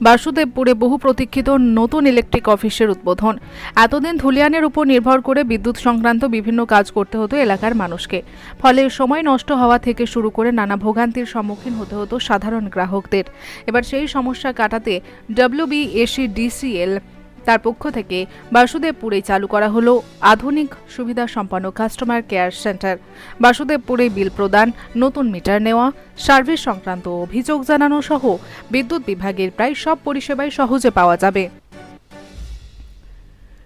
বাসুদেবপুরে বহু প্রতীক্ষিত নতুন ইলেকট্রিক অফিসের উদ্বোধন। এতদিন ধুলিয়ানের উপর নির্ভর করে বিদ্যুৎ সংক্রান্ত বিভিন্ন কাজ করতে হতো এলাকার মানুষকে। ফলে সময় নষ্ট হওয়া থেকে শুরু করে নানা ভোগান্তির সম্মুখীন হতে হতো সাধারণ গ্রাহকদের। এবার সেই সমস্যা কাটাতে ডব্লিউবিএসি ডিসিএল তার পক্ষ থেকে বাসুদেবপুরে চালু করা হলো আধুনিক সুবিধা সম্পন্ন কাস্টমার কেয়ার সেন্টার বাসুদেবপুরে বিল প্রদান, নতুন মিটার নেওয়া সার্ভিস সংক্রান্ত অভিযোগ জানানো সহ বিদ্যুৎ বিভাগের প্রায় সব পরিষেবাই সহজে পাওয়া যাবে।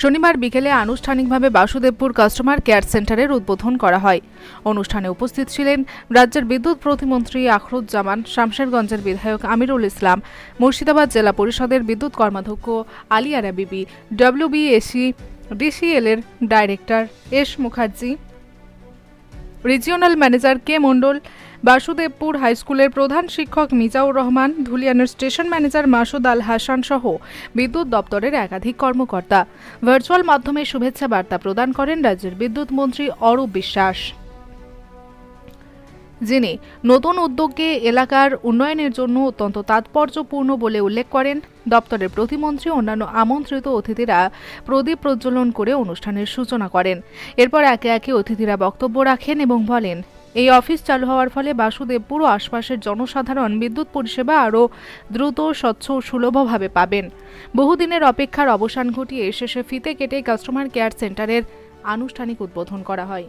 শনিবার বিকেলে আনুষ্ঠানিকভাবে বাসুদেবপুর কাস্টমার কেয়ার সেন্টারের উদ্বোধন করা হয়। অনুষ্ঠানে উপস্থিত ছিলেন রাজ্যের বিদ্যুৎ প্রতিমন্ত্রী আখরুজ্জামান, শামশেরগঞ্জের বিধায়ক আমিরুল ইসলাম, মুর্শিদাবাদ জেলা পরিষদের বিদ্যুৎ কর্মাধ্যক্ষ আলিয়ারা বিবি ডব্লিউবিএসি ডিসিএল এর director S Mukherjee, regional manager K Mondal Basudebpur হাইস্কুলের প্রধান শিক্ষক মিজাউর রহমান, ধুলিয়ানের স্টেশন ম্যানেজার মাসুদ আল হাসান সহ বিদ্যুৎ দপ্তরের একাধিক কর্মকর্তা। ভার্চুয়াল মাধ্যমে শুভেচ্ছা বার্তা প্রদান করেন রাজ্যের বিদ্যুৎ মন্ত্রী অরূপ বিশ্বাস। যিনি নতুন উদ্যোগকে এলাকার উন্নয়নের জন্য অত্যন্ত তাৎপর্যপূর্ণ বলে উল্লেখ করেন। দপ্তরের প্রতিমন্ত্রী অন্যান্য আমন্ত্রিত অতিথিরা প্রদীপ প্রজ্বলন করে অনুষ্ঠানের সূচনা করেন। এরপর একে একে অতিথিরা বক্তব্য রাখেন এবং বলেন এই অফিস চালু হওয়ার ফলে বাসুদেবপুর ও আশপাশের জনসাধারণ বিদ্যুৎ পরিষেবা আরও দ্রুত, স্বচ্ছ ও সুলভভাবে পাবেন। বহুদিনের অপেক্ষার অবসান ঘটিয়ে শেষে ফিতে কেটে কাস্টমার কেয়ার সেন্টারের আনুষ্ঠানিক উদ্বোধন করা হয়।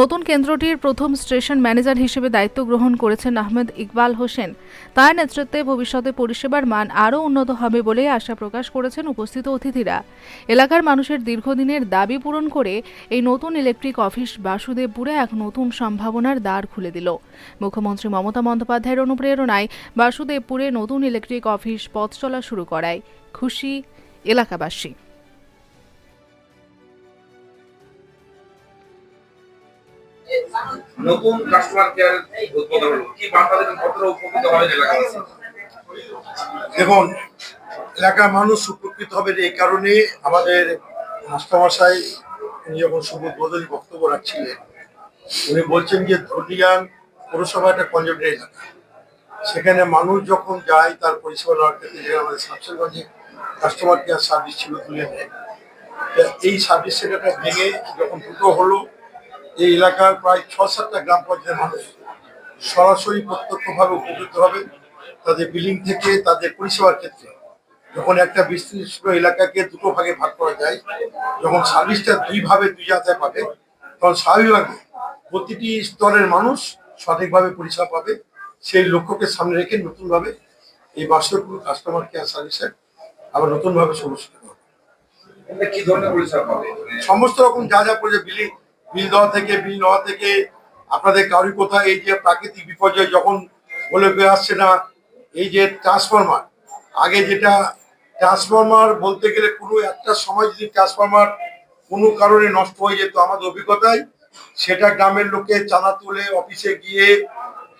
নতুন কেন্দ্রটির প্রথম স্টেশন ম্যানেজার হিসেবে দায়িত্ব গ্রহণ করেছেন আহমেদ ইকবাল হোসেন। তার নেতৃত্বে ভবিষ্যতে পরিষেবার মান আরও উন্নত হবে বলে আশা প্রকাশ করেছেন উপস্থিত অতিথিরা। এলাকার মানুষের দীর্ঘদিনের দাবি পূরণ করে এই নতুন ইলেকট্রিক অফিস বাসুদেবপুরে এক নতুন সম্ভাবনার দ্বার খুলে দিল। মুখ্যমন্ত্রী মমতা বন্দ্যোপাধ্যায়ের অনুপ্রেরণায় বাসুদেবপুরে নতুন ইলেকট্রিক অফিস পথ চলা শুরু করায়। খুশি এলাকাবাসী। নতুন কাস্টমার কেয়ার উদ্বোধন হলো। কি বার্তা দেবেন? কতটা উপকৃত হবে দেখুন, এলাকার মানুষ উপকৃত হবে এই কারণে আমাদের মাস্টারমশাই উনি যখন শুভ উদ্বোধনী বক্তব্য রাখছিলেন, উনি বলছেন যে ধর্লিয়ান পৌরসভা একটা কনজেক্টেড এলাকা। সেখানে মানুষ যখন যায়, তার পরিষেবা নেওয়ার ক্ষেত্রে আমাদের শামসেরগঞ্জে কাস্টমার কেয়ার সার্ভিস ছিল, তুলে নেয় এই সার্ভিস সেন্টারটা ভেঙে যখন দুটো হলো এই এলাকার প্রায় ছ সাতটা গ্রাম পঞ্চায়েতের মানুষ সরাসরি প্রত্যক্ষভাবে উপকৃত হবে তাদের বিল্ডিং থেকে তাদের পরিষেবার ক্ষেত্রে। যখন একটা বিস্তৃত এলাকাকে দুটো ভাগে ভাগ করা যায় যখন সার্ভিসটা দুই ভাবে দুই জায়গায় পাবে তখন স্বাভাবিকভাবে প্রতিটি স্তরের মানুষ সঠিকভাবে পরিষেবা পাবে। সেই লক্ষ্যকে সামনে রেখে নতুনভাবে এই বাস্তবপুর কাস্টমার কেয়ার সার্ভিসের আবার নতুনভাবে সমস্যা হবে। কি ধরনের পরিষেবা পাবে? সমস্ত রকম যা যা পড়ে বিল বিল দেওয়া থেকে বিল নেওয়া থেকে, আপনাদের কারি কোথায়? এই যে প্রাকৃতিক বিপর্যয় যখন বলে হয়ে আসছে না, এই যে ট্রান্সফরমার আগে যেটা ট্রান্সফরমার বলতে গেলে কোনো একটা সময় যদি ট্রান্সফরমার কোনো কারণে নষ্ট হয়ে যেত আমাদের অভিজ্ঞতায়, সেটা গ্রামের লোকে চাঁদা তুলে অফিসে গিয়ে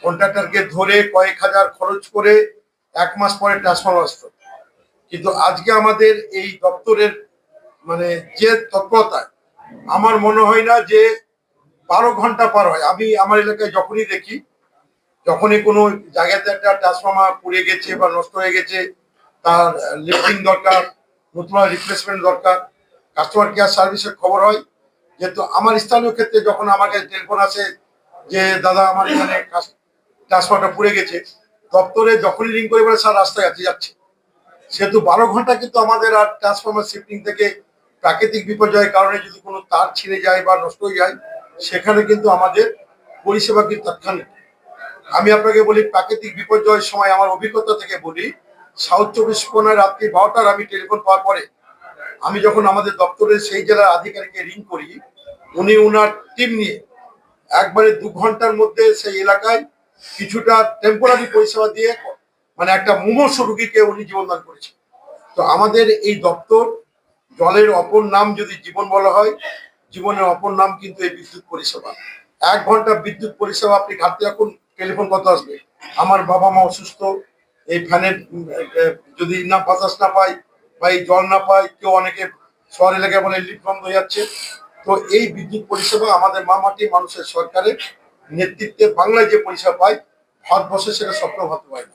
কন্ট্রাক্টরকে ধরে কয়েক হাজার খরচ করে এক মাস পরে ট্রান্সফরমার আসতো। কিন্তু আজকে আমাদের এই দপ্তরের মানে যে তৎপরতায় আমার মনে হয় না যে বারো ঘণ্টা পার হয়। আমি আমার এলাকায় যখনই দেখি, যখনই কোনো জায়গাতে একটা ট্রান্সফর্মার পুড়ে গেছে বা নষ্ট হয়ে গেছে, তার লিফটিং দরকার, নতুন রিপ্লেসমেন্ট দরকার কাস্টমার কেয়ার সার্ভিসের খবর হয়। যেহেতু আমার স্থানীয় ক্ষেত্রে যখন আমাকে টেলিফোন আসে যে, দাদা, আমার এখানে ট্রান্সফারটা পুড়ে গেছে। দপ্তরে যখনই রিং করে বলে, স্যার, রাস্তায় আছে, যাচ্ছে। সেহেতু বারো ঘণ্টা কিন্তু আমাদের আর ট্রান্সফর্মার শিফটিং থেকে প্রাকৃতিক বিপর্যয়ের কারণে যদি কোনো তার ছিঁড়ে যায় বা নষ্ট হয়ে যায়, সেখানে কিন্তু আমাদের পরিষেবা কিন্তু তাৎক্ষণিক আমি আপনাকে বলি, প্রাকৃতিক বিপর্যয়ের সময় আমার অভিজ্ঞতা থেকে বলি, সাউথ চব্বিশ পরগনায় রাত্রি বারোটার আমি টেলিফোন পাওয়ার পরে আমি যখন আমাদের দপ্তরের সেই জেলার আধিকারিককে রিং করি, উনি উনার টিম নিয়ে একবারে দু ঘণ্টার মধ্যে সেই এলাকায় কিছুটা টেম্পোরারি পরিষেবা দিয়ে মানে একটা মুমূর্ষ রুগীকে উনি জীবনদান করেছে তো আমাদের এই দপ্তর জলের অপর নাম যদি জীবন বলা হয়, জীবনের অপর নাম কিন্তু এই বিদ্যুৎ পরিষেবা। এক ঘণ্টা বিদ্যুৎ পরিষেবা আপনি ঘাটতে রাখুন, টেলিফোন কত আসবে? আমার বাবা মা অসুস্থ, এই ফ্যানের যদি না বাতাস না পায় বা এই জল না পায় কেউ অনেকে শহর এলাকায় বলে লিফট বন্ধ হয়ে যাচ্ছে। তো এই বিদ্যুৎ পরিষেবা আমাদের মা মাটি মানুষের সরকারের নেতৃত্বে বাংলায় যে পরিষেবা পায়, ভারতবর্ষে সেটা স্বপ্ন পারে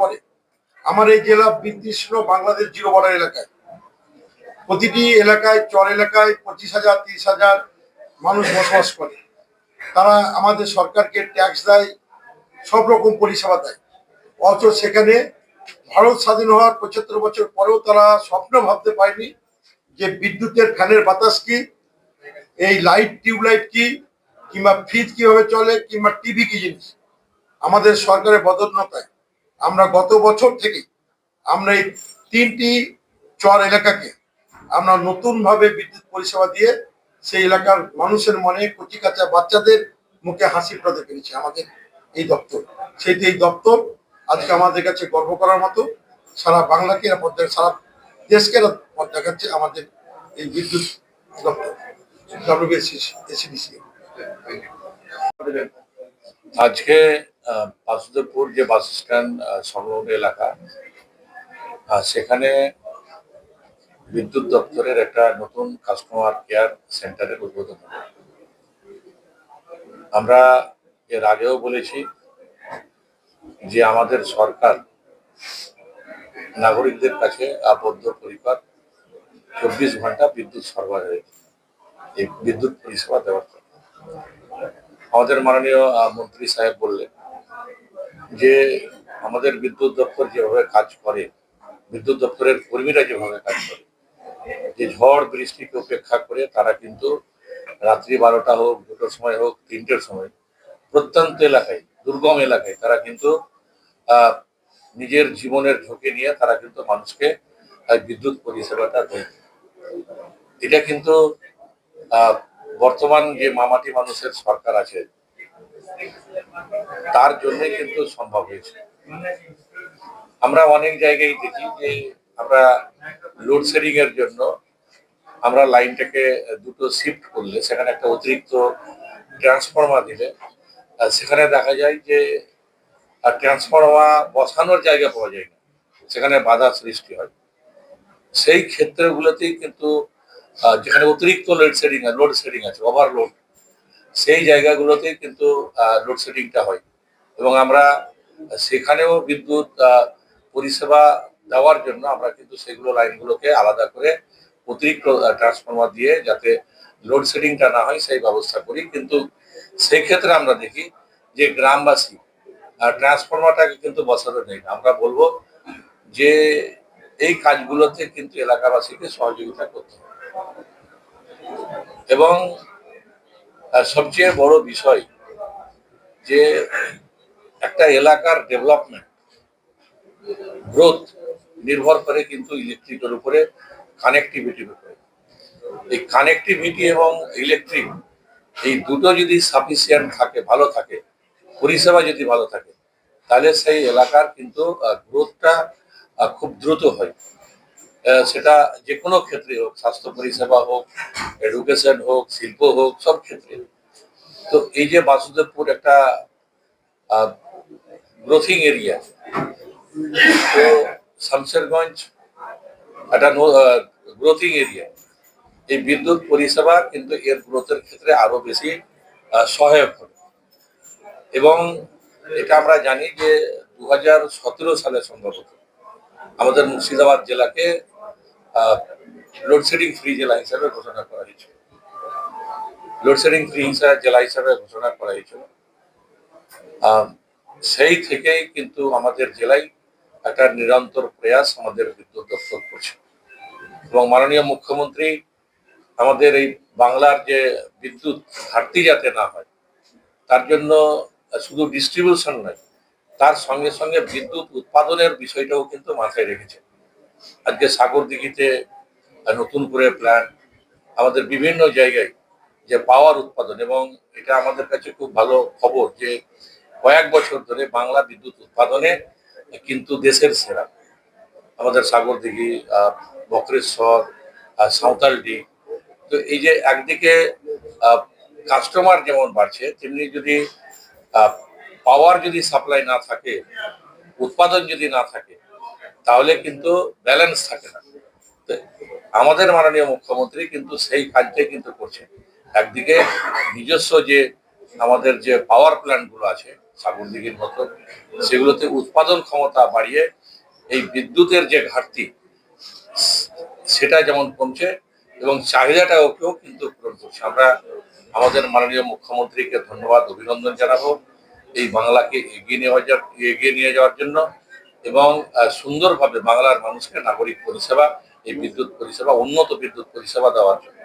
পরে আমার এই জেলা বিতৃষ্ণ বাংলাদেশ জিরো বর্ডার এলাকায়। প্রতিটি এলাকায়, চর এলাকায় পঁচিশ হাজার, তিরিশ হাজার মানুষ বসবাস করে। তারা আমাদের সরকারকে ট্যাক্স দেয়, সব রকম পরিষেবা দেয়। অথচ সেখানে ভারত স্বাধীন হওয়ার পঁচাত্তর বছর পরেও তারা স্বপ্ন ভাবতে পারেনি যে বিদ্যুতের ফ্যানের বাতাস কি, এই লাইট, টিউবলাইট কি, কিংবা ফ্রিজ কীভাবে চলে, কিংবা টিভি কি জিনিস। আমাদের সরকারের বদন্যতায় আমরা গত বছর থেকে আমরা এই তিনটি চর এলাকাকে আমরা নতুনভাবে বিদ্যুৎ পরিষেবা দিয়ে সেই এলাকার মানুষের মনে কচি কাঁচা বাচ্চাদের মুখে হাসি ফোটাতে পেরেছি আমাদের এই দপ্তর। সেইটি এই দপ্তর আজকে আমাদের কাছে গর্ব করার মতো সারা বাংলাকে সারা দেশকে পথ দেখাচ্ছে আমাদের এই বিদ্যুৎ দপ্তর। ডব্লিউবিএসিডিসি আজকে বাসুদেবপুর যে বাস স্ট্যান্ড সংলগ্ন এলাকা সেখানে বিদ্যুৎ দপ্তরের একটা নতুন কাস্টমার কেয়ার সেন্টারের উদ্বোধন আমরা এর আগেও বলেছি যে আমাদের সরকার নাগরিকদের কাছে আবদ্ধ পরিবার চব্বিশ ঘণ্টা বিদ্যুৎ সরবরাহ, এই বিদ্যুৎ পরিষেবা দেওয়ার জন্য আমাদের মাননীয় মন্ত্রী সাহেব বললেন যে আমাদের বিদ্যুৎ দপ্তর যেভাবে কাজ করে বিদ্যুৎ দপ্তরের কর্মীরা যেভাবে কাজ করে যে ঝড় বৃষ্টিকে উপেক্ষা করে তারা কিন্তু রাত্রি বারোটা হোক দুটোর সময় হোক তিনটের সময় প্রত্যন্ত এলাকায় দুর্গম এলাকায় তারা কিন্তু নিজের জীবনের ঝুঁকি নিয়ে তারা কিন্তু মানুষকে বিদ্যুৎ পরিষেবাটা দেয়। এটা কিন্তু আহ, বর্তমান যে মামাটি মানুষের সরকার আছে, তার জন্য কিন্তু সম্ভব হয়েছে। আমরা অনেক জায়গায় দেখি যে আমরা লোডশেডিং এর জন্য আমরা লাইনটাকে দুটো শিফট করলে, সেখানে একটা অতিরিক্ত ট্রান্সফরমার দিলে সেখানে দেখা যায় যে ট্রান্সফরমার বসানোর জায়গা পাওয়া যায় না, সেখানে বাধা সৃষ্টি হয়। সেই ক্ষেত্রগুলোতেই কিন্তু যেখানে অতিরিক্ত লোড শেডিং লোড শেডিং আছে ওভারলোড সেই জায়গাগুলোতে কিন্তু লোডশেডিংটা হয়। এবং আমরা সেখানেও বিদ্যুৎ পরিষেবা দেওয়ার জন্য আমরা কিন্তু সেগুলো লাইনগুলোকে আলাদা করে অতিরিক্ত ট্রান্সফরমার দিয়ে যাতে লোডশেডিংটা না হয়, সেই ব্যবস্থা করি। কিন্তু সেই ক্ষেত্রে আমরা দেখি যে গ্রামবাসী ট্রান্সফরমারটাকে কিন্তু বসাতে নেই আমরা বলব যে এই কাজগুলোতে কিন্তু এলাকাবাসীকে সহযোগিতা করতে হবে। এবং সবচেয়ে বড় বিষয় যে একটা এলাকার ডেভেলপমেন্ট গ্রোথ নির্ভর করে কিন্তু ইলেকট্রিকের উপরে কানেক্টিভিটির উপরে। এই কানেক্টিভিটি এবং ইলেকট্রিক এই দুটো যদি সাফিসিয়েন্ট থাকে, ভালো থাকে, পরিষেবা যদি ভালো থাকে, তাহলে সেই এলাকার কিন্তু গ্রোথটা খুব দ্রুত হয়। সেটা যে কোনো ক্ষেত্রে হোক, স্বাস্থ্য পরিষেবা হোক এডুকেশন হোক, শিল্প হোক, সব ক্ষেত্রে। তো এই যে বাসুদেবপুর একটা গ্রোথিং এরিয়া তো শামশেরগঞ্জ একটা গ্রোথিং এরিয়া এই বিদ্যুৎ পরিষেবা কিন্তু এর গ্রোথের ক্ষেত্রে আরও বেশি সহায়ক হবে। এবং এটা আমরা জানি যে দু হাজার সতেরো সালে সম্ভবত আমাদের মুর্শিদাবাদ জেলাকে লোডশেডিং ফ্রি জেলা হিসাবে ঘোষণা করা হয়েছিল। লোডশেডিং ফ্রি জেলা হিসাবে ঘোষণা করা হয়েছিল। সেই থেকেই কিন্তু আমাদের জেলায় একটা নিরন্তর প্রয়াস আমাদের বিদ্যুৎ দপ্তর করছে। এবং মাননীয় মুখ্যমন্ত্রী আমাদের এই বাংলার যে বিদ্যুৎ ঘাটতি যাতে না হয়, তার জন্য শুধু ডিস্ট্রিবিউশন নয়, তার সঙ্গে সঙ্গে বিদ্যুৎ উৎপাদনের বিষয়টাও কিন্তু মাথায় রেখেছে। আজকে সাগর দিঘিতে নতুন করে প্ল্যান আমাদের বিভিন্ন জায়গায় যে পাওয়ার উৎপাদন এবং এটা আমাদের কাছে খুব ভালো খবর যে কয়েক বছর ধরে বাংলা বিদ্যুৎ উৎপাদনে কিন্তু দেশের সেরা। আমাদের সাগর দিঘি আহ, সাঁওতালডি তো এই যে একদিকে কাস্টমার যেমন বাড়ছে তেমনি যদি পাওয়ার যদি সাপ্লাই না থাকে উৎপাদন যদি না থাকে তাহলে কিন্তু ব্যালেন্স থাকে না। আমাদের মাননীয় মুখ্যমন্ত্রী কিন্তু সেই কাজটাই কিন্তু করছে একদিকে নিজস্ব যে আমাদের যে পাওয়ার প্ল্যান্টগুলো আছে সাগরদিঘির মতো, সেগুলোতে উৎপাদন ক্ষমতা বাড়িয়ে এই বিদ্যুতের যে ঘাটতি, সেটা যেমন কমছে এবং চাহিদাটাকেও কিন্তু পূরণ করছে। আমরা আমাদের মাননীয় মুখ্যমন্ত্রীকে ধন্যবাদ, অভিনন্দন জানাব। এই বাংলাকে এগিয়ে নেওয়া এগিয়ে নিয়ে যাওয়ার জন্য এবং সুন্দরভাবে বাংলার মানুষকে নাগরিক পরিষেবা এই বিদ্যুৎ পরিষেবা উন্নত বিদ্যুৎ পরিষেবা দেওয়ার জন্য।